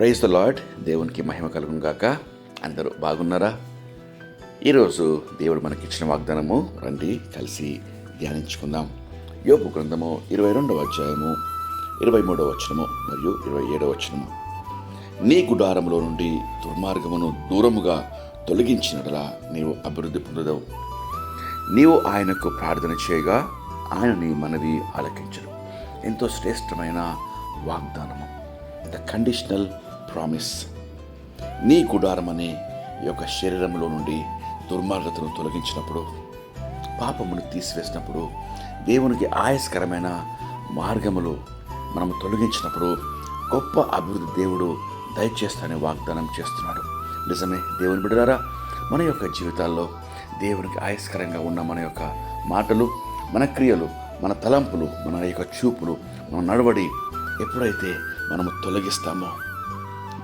Praise the lord దేవునికి మహిమ కలుగుగాక అందరూ బాగున్నారా? ఈరోజు దేవుడు మనకిచ్చిన వాగ్దానము రండి కలిసి ధ్యానించుకుందాం. యోపు గ్రంథము ఇరవై రెండవ అధ్యాయము ఇరవై మూడవ వచనము మరియు ఇరవై ఏడవ వచనము. నీ గుడారంలో నుండి దుర్మార్గమును దూరముగా తొలగించినడలా నీవు అభివృద్ధి పొందదవు. నీవు ఆయనకు ప్రార్థన చేయగా ఆయన నీ మనవి ఆలకించరు ఎంతో శ్రేష్టమైన వాగ్దానము. ద కండిషనల్ ప్రామిస్ నీ గుడారం అనే ఈ యొక్క శరీరంలో నుండి దుర్మార్గతను తొలగించినప్పుడు పాపమును తీసివేసినప్పుడు దేవునికి ఆయస్కరమైన మార్గములు మనము తొలగించినప్పుడు గొప్ప అభివృద్ధి దేవుడు దయచేస్తానని వాగ్దానం చేస్తున్నాడు. నిజమే దేవుని బిడ్డారా మన యొక్క జీవితాల్లో దేవునికి ఆయస్కరంగా ఉన్న మన యొక్క మాటలు మన క్రియలు మన తలంపులు మన యొక్క చూపులు మన నడవడి ఎప్పుడైతే మనము తొలగిస్తామో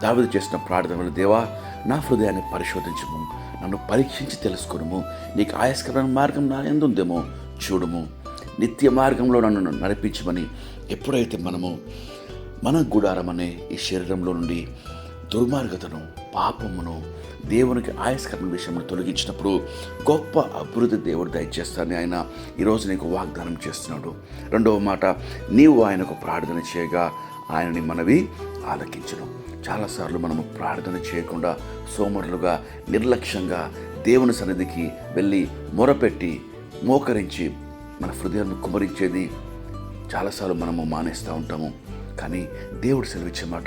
దావిదు చేసిన ప్రార్థనలు దేవా నా హృదయాన్ని పరిశోధించము నన్ను పరీక్షించి తెలుసుకునము నీకు ఆయాస్కరమైన మార్గం నా ఎందుందేమో చూడము. నిత్య మార్గంలో నన్ను నడిపించమని ఎప్పుడైతే మనము మన గుడారం అనే ఈ శరీరంలో నుండి దుర్మార్గతను పాపమును దేవునికి ఆయస్కరణ విషయంలో తొలగించినప్పుడు గొప్ప అభివృద్ధి దేవుడు దయచేస్తానని ఆయన ఈరోజు నీకు వాగ్దానం చేస్తున్నాడు. రెండవ మాట నీవు ఆయనకు ప్రార్థన చేయగా ఆయనని మనవి ఆలకించడం చాలాసార్లు మనము ప్రార్థన చేయకుండా సోమరులుగా నిర్లక్ష్యంగా దేవుని సన్నిధికి వెళ్ళి మొరపెట్టి మోకరించి మన హృదయాన్ని కుమరించేది చాలాసార్లు మనము మానేస్తూ ఉంటాము. కానీ దేవుడు సెలవిచ్చే మాట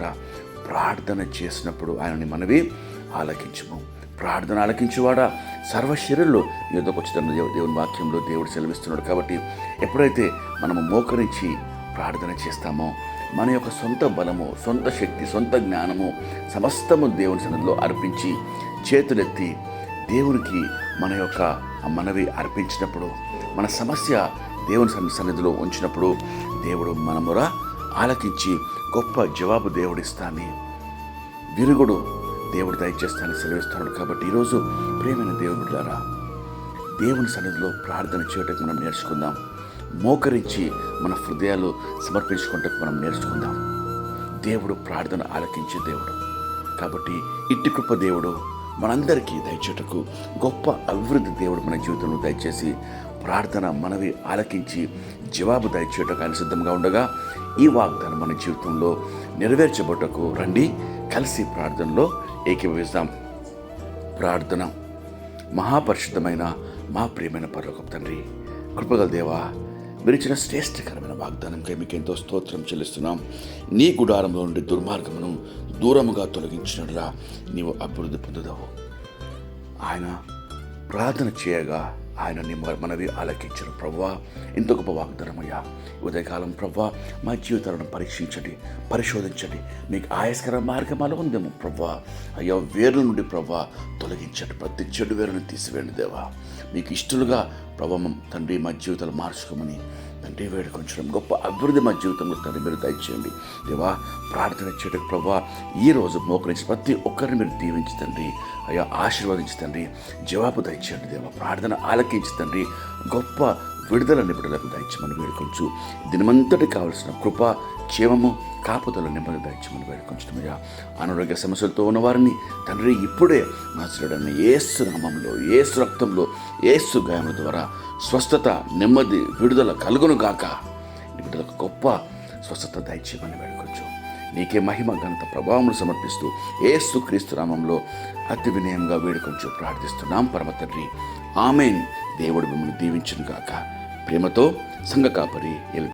ప్రార్థన చేసినప్పుడు ఆయనని మనవి ఆలకించము. ప్రార్థన ఆలకించేవాడా? సర్వశరీరంలో యుద్ధకు వచ్చిన దేవుని వాక్యంలో దేవుడు సెలవిస్తున్నాడు కాబట్టి ఎప్పుడైతే మనము మోకరించి ప్రార్థన చేస్తామో మన యొక్క సొంత బలము సొంత శక్తి సొంత జ్ఞానము సమస్తము దేవుని సన్నిధిలో అర్పించి చేతులెత్తి దేవునికి మన యొక్క మనవి అర్పించినప్పుడు మన సమస్య దేవుని సన్నిధిలో ఉంచినప్పుడు దేవుడు మనమురా ఆలకించి గొప్ప జవాబు దేవుడిస్తాని. విరుగుడు దేవుడు దయచేస్తాను సెలవిస్తాడు కాబట్టి ఈరోజు ప్రేమైన దేవుడు బిడ్డలారా దేవుని సన్నిధిలో ప్రార్థన చేయటం మనం నేర్చుకుందాం. మోకరించి మన హృదయాలు సమర్పించుకుంటకు మనం నేర్చుకుందాం. దేవుడు ప్రార్థన ఆలకించే దేవుడు. కాబట్టి ఇట్టి కృప దేవుడు మనందరికీ దయచేటకు గొప్ప అభివృద్ధి దేవుడు మన జీవితంలో దయచేసి ప్రార్థన మనవి ఆలకించి జవాబు దయచేటకు ఆయన సిద్ధంగా ఉండగా ఈ వాగ్దానం మన జీవితంలో నెరవేర్చబట్టకు రండి. కలిసి ప్రార్థనలో ఏకీభవిస్తాం. ప్రార్థన మహాపరిశుద్ధమైన మా ప్రియమైన పర్లోకం తండ్రి. కృపగల దేవా మీరు శ్రేష్టకరమైన వాగ్దానంకై మీకు ఎంతో స్తోత్రం చెల్లిస్తున్నాం. నీ గుడారంలో నుండి దుర్మార్గమును దూరముగా తొలగించినట్లా నీవు అభివృద్ధి పొందుదావు. ఆయన ప్రార్థన చేయగా ఆయన నీ మనవి ఆలకించరు ప్రవ్వా. ఇంత గొప్ప వాగ్దానమయ్యా. ఉదయకాలం ప్రవ్వా మా జీవితాలను పరీక్షించండి పరిశోధించండి. మీకు ఆయస్కర మార్గమాలో ఉందేమో ప్రవ్వా. అయ్యా వేర్ల నుండి ప్రవ్వా తొలగించండి. ప్రతి చెడు వేరుని తీసివేయండి దేవా. మీకు ఇష్టలుగా ప్రభావం తండ్రి మా జీవితాలు మార్చుకోమని తండ్రి వేడుకొంచడం గొప్ప అభివృద్ధి మా జీవితంలో తండ్రి మీరు దయచేయండి. దేవా ప్రార్థన చేయడం ప్రభా ఈ రోజు మోకరించి ప్రతి ఒక్కరిని మీరు దీవించి తండ్రి అయ్యా ఆశీర్వదించి తండ్రి జవాబు దయచేయండి దేవా ప్రార్థన ఆలకించి తండ్రి గొప్ప విడుదల నిపుణులకు దయచమని వేడుకొంచు. దినమంతటి కావలసిన కృప క్షేమము కాపుదల నెమ్మది దయచమని వేడుకొంచుటమయ్యా. అనారోగ్య సమస్యలతో ఉన్నవారిని తండ్రి ఇప్పుడే నాచుడని ఏసు నామంలో ఏసు రక్తంలో ఏసు గాయముల ద్వారా స్వస్థత నెమ్మది విడుదల కలుగును గాక. ఈ గొప్ప స్వస్థత దయచేయమని వేడుకొంచు. నీకే మహిమ ఘనత ప్రభావమును సమర్పిస్తూ ఏసు క్రీస్తు నామంలో అతి వినయంగా వేడుకొంచు ప్రార్థిస్తున్నాం. పరమ తండ్రి ఆమెన్. దేవుడు మిమ్మల్ని దీవించును గాక. ప్రేమతో సంఘ కాపరి ఎల్